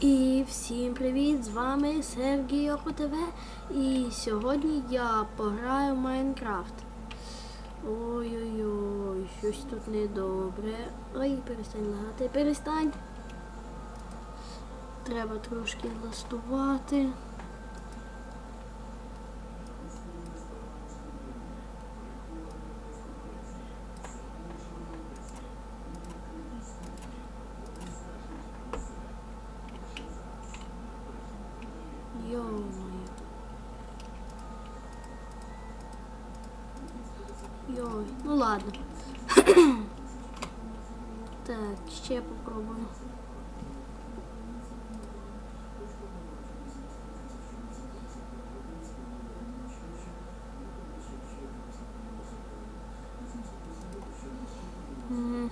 І всім привіт! З вами Сергій ОКТВ І сьогодні я пограю в Майнкрафт. Ой-ой-ой, щось тут недобре. Ой, перестань лагати, перестань. Треба трошки ластувати. Йой, ну ладно. так, ще попробую. М.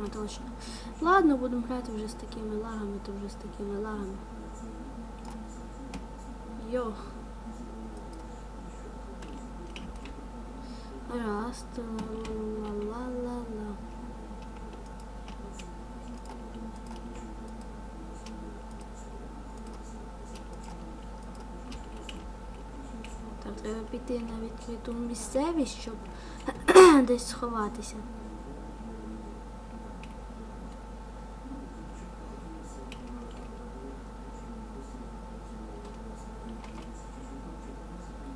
А, точно. Ладно, будемо грати вже з такими лагами, то вже з такими лагами. Йо. Раз, ла-ла-ла-ла. Так, треба піти на відкриту місцевість, щоб десь сховатися.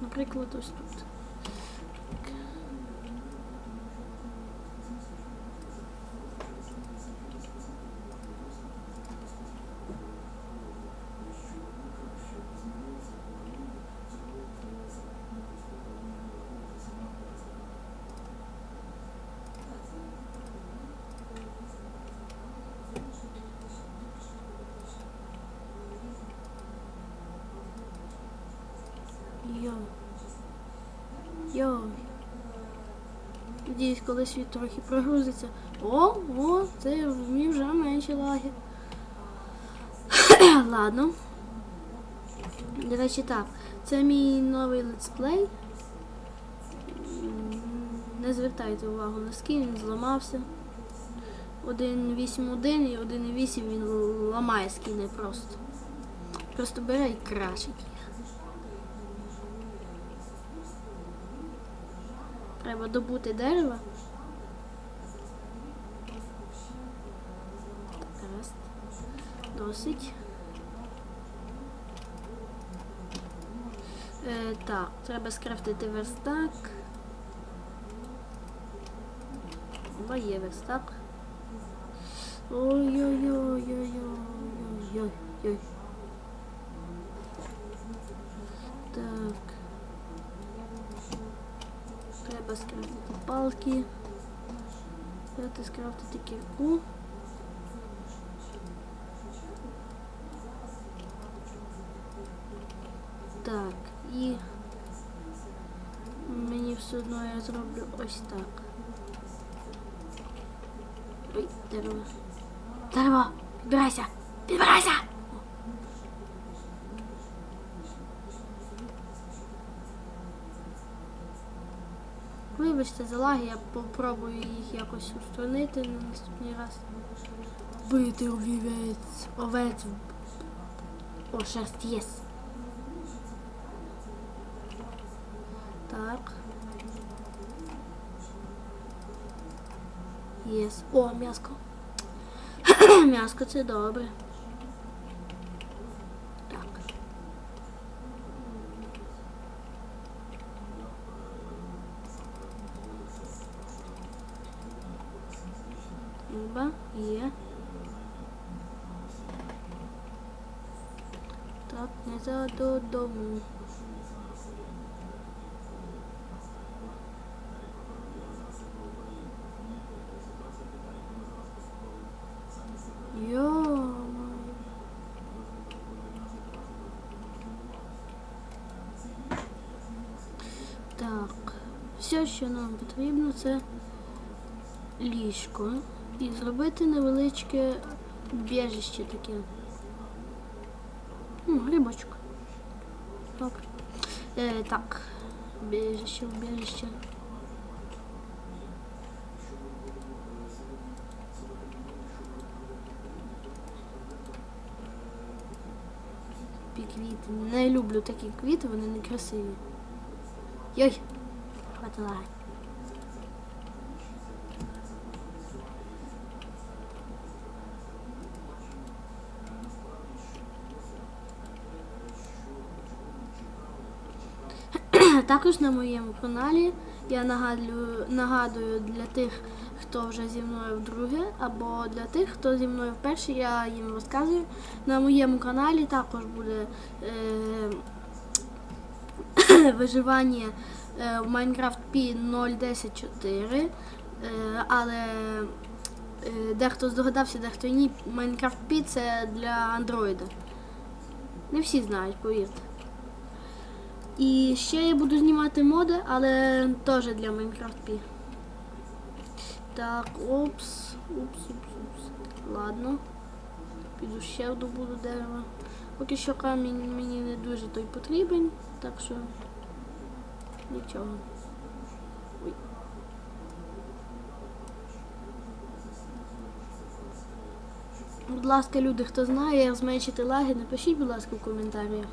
Наприклад, ось тут. Йо. Йо. Надіюсь, коли світ трохи прогрузиться. О, о, це в мені вже менше лаги. Ладно. До речі, так. Це мій новий летсплей. Не звертайте увагу на скін, він зламався. 1.8.1 і 1.8 він ламає скіни просто. Просто бере і крашить їх. Треба добути дерево. Раз. Досить. Е, так, треба скрафтити верстак. О, є верстак. Ой-ой-ой-ой-ой-ой-ой. Треба скрафтити палки. Треба скрафтити кірку. Так, і мені все одно я зроблю ось так. Ой, дерево. Дерево! Підбирайся! Підбирайся! Вибачте за лаги, я попробую їх якось устранити на наступний раз. Бити овець. Овець. О, шерсть єс. Так. Єс. О, м'яско. м'яско це добре. Так. Люба, є. Так, назад додому. Йо. Так, все, що нам потрібно, це ліжко. І зробити невеличке біжище таке. Ну, грибочок. Добре. Е, так. Біжище, біжище. Квіти. Не люблю такі квіти, вони не красиві. Йой! Хватила. Також на моєму каналі я нагадую, нагадую для тих, хто вже зі мною вдруге, або для тих, хто зі мною вперше, я їм розказую. На моєму каналі також буде е, виживання е, в Minecraft P 0.10.4, е, але е, дехто здогадався, дехто ні. Minecraft P це для Android. Не всі знають, повірте. І ще я буду знімати моди, але теж для Minecraft P. Так, опс, упс, упс, упс. Ладно. Піду ще добуду дерева. Поки що камінь мені не дуже той потрібен, так що нічого. Будь ласка, люди, хто знає, як зменшити лаги, напишіть, будь ласка, в коментарях.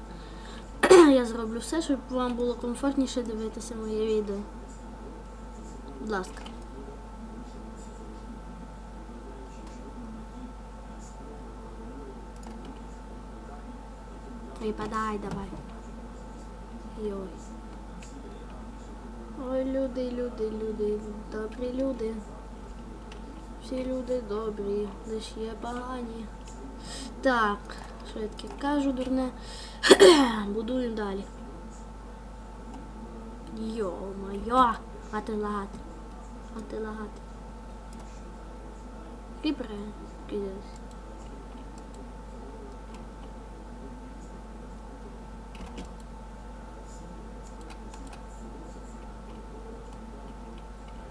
Я зроблю все, щоб вам було комфортніше дивитися моє відео. Будь ласка. Випадай давай. Йой. Ой, люди, люди, люди, добрі люди. Всі люди добрі, лиш є погані. Так, що я таке кажу, дурне. Будуємо далі. Йо-моє, а ти лагати. А ти лагати. Кріпре, кидаюсь.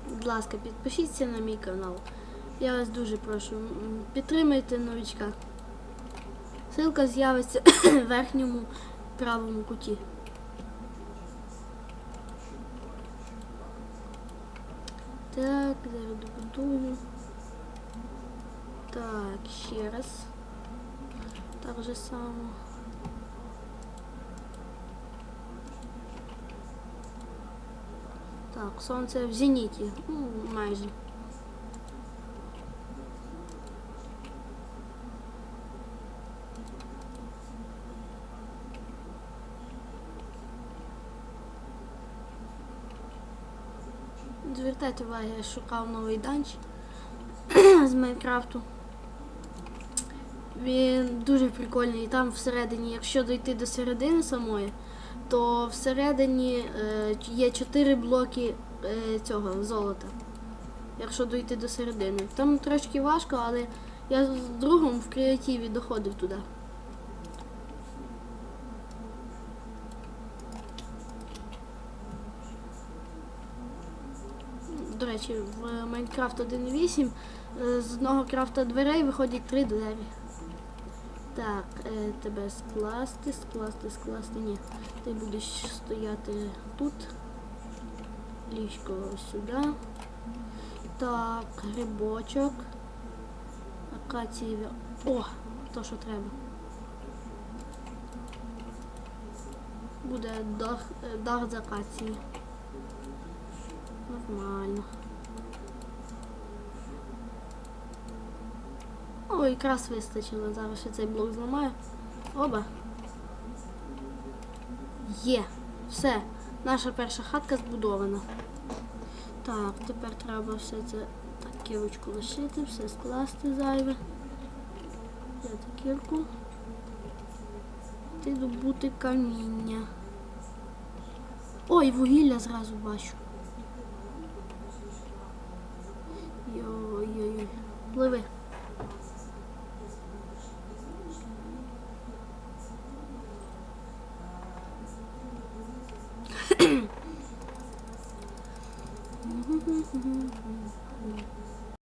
Будь ласка, підпишіться на мій канал. Я вас дуже прошу. Підтримайте новичка. Ссылка з'явиться в верхньому правому куті. Так, зараз добудую. Так, ще раз. Так же само. Так, сонце в зеніті. Ну, майже. Звертайте увагу, я шукав новий данч з Майнкрафту. Він дуже прикольний. І там всередині, якщо дойти до середини самої, то всередині е, є 4 блоки е, цього золота. Якщо дойти до середини. Там трошки важко, але я з другом в креативі доходив туди. До речі, в Minecraft 1.8 е, з одного крафта дверей виходять три двері. Так, е, тебе скласти, скласти, скласти. Ні. Ти будеш стояти тут. Ліжко сюди. Так, грибочок. Акації. О, то що треба. Буде дах, е, дах з акації. Нормально. О, якраз вистачило. Зараз ще цей блок зламаю. Оба. Є. Все. Наша перша хатка збудована. Так, тепер треба все це так, кірочку лишити, все скласти зайве. Взяти кірку. Ти добути каміння. Ой, вугілля зразу бачу. Йой-йой-йой. Пливи.